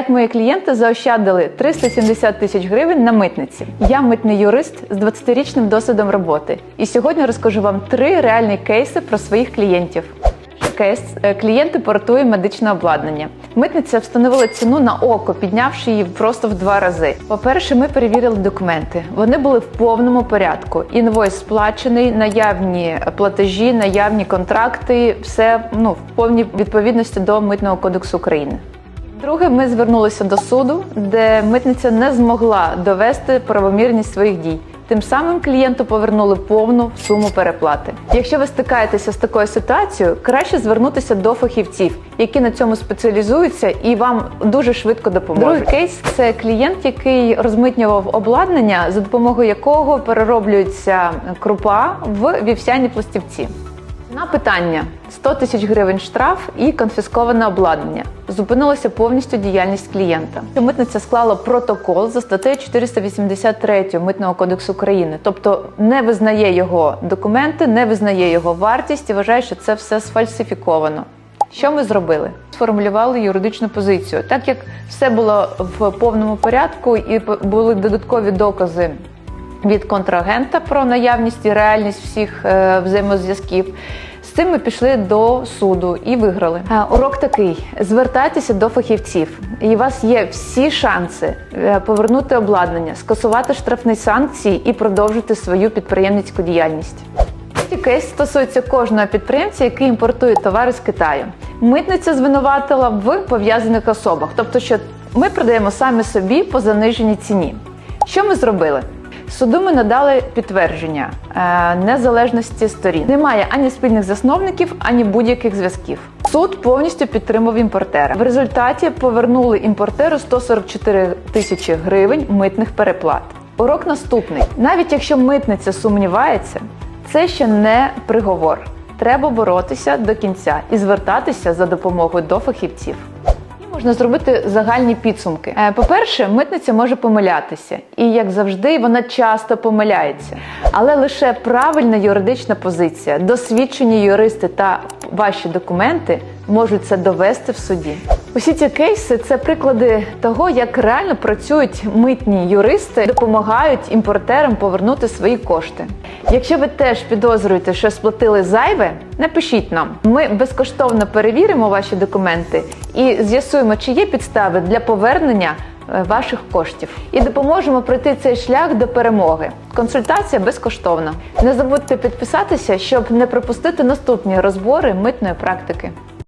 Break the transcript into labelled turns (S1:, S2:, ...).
S1: Як мої клієнти заощадили 370 тисяч гривень на митниці. Я митний юрист з 20-річним досвідом роботи. І сьогодні розкажу вам три реальні кейси про своїх клієнтів. Кейс Е, клієнти портує медичне обладнання. Митниця встановила ціну на око, піднявши її просто в два рази. По-перше, ми перевірили документи. Вони були в повному порядку. Інвойс сплачений, наявні платежі, наявні контракти, все ну в повній відповідності до митного кодексу України. Друге, ми звернулися до суду, де митниця не змогла довести правомірність своїх дій. Тим самим клієнту повернули повну суму переплати. Якщо ви стикаєтеся з такою ситуацією, краще звернутися до фахівців, які на цьому спеціалізуються і вам дуже швидко допоможуть. Другий кейс це клієнт, який розмитнював обладнання, за допомогою якого перероблюється крупа в вівсяні пластівці. На питання 100 тисяч гривень штраф і конфісковане обладнання. Зупинилася повністю діяльність клієнта. Митниця склала протокол за статтею 483 Митного кодексу України, тобто не визнає його документи, не визнає його вартість і вважає, що це все сфальсифіковано. Що ми зробили? Сформулювали юридичну позицію, так як все було в повному порядку і були додаткові докази від контрагента про наявність і реальність всіх е, взаємозв'язків. З цим ми пішли до суду і виграли. Е, Урок такий: звертайтеся до фахівців, і у вас є всі шанси е, повернути обладнання, скасувати штрафні санкції і продовжити свою підприємницьку діяльність. Кейс стосується кожного підприємця, який імпортує товари з Китаю. Митниця звинуватила в пов'язаних особах, тобто, що ми продаємо самі собі по заниженій ціні. Що ми зробили? Суду ми надали підтвердження е, незалежності сторін. Немає ані спільних засновників, ані будь-яких зв'язків. Суд повністю підтримав імпортера. В результаті повернули імпортеру 144 тисячі гривень митних переплат. Урок наступний: навіть якщо митниця сумнівається, це ще не приговор. Треба боротися до кінця і звертатися за допомогою до фахівців. Можна зробити загальні підсумки. Е, По-перше, митниця може помилятися, і як завжди, вона часто помиляється. Але лише правильна юридична позиція, досвідчені юристи та ваші документи можуть це довести в суді. Усі ці кейси це приклади того, як реально працюють митні юристи, допомагають імпортерам повернути свої кошти. Якщо ви теж підозрюєте, що сплатили зайве, напишіть нам. Ми безкоштовно перевіримо ваші документи і з'ясуємо, чи є підстави для повернення ваших коштів, і допоможемо пройти цей шлях до перемоги. Консультація безкоштовна. Не забудьте підписатися, щоб не пропустити наступні розбори митної практики.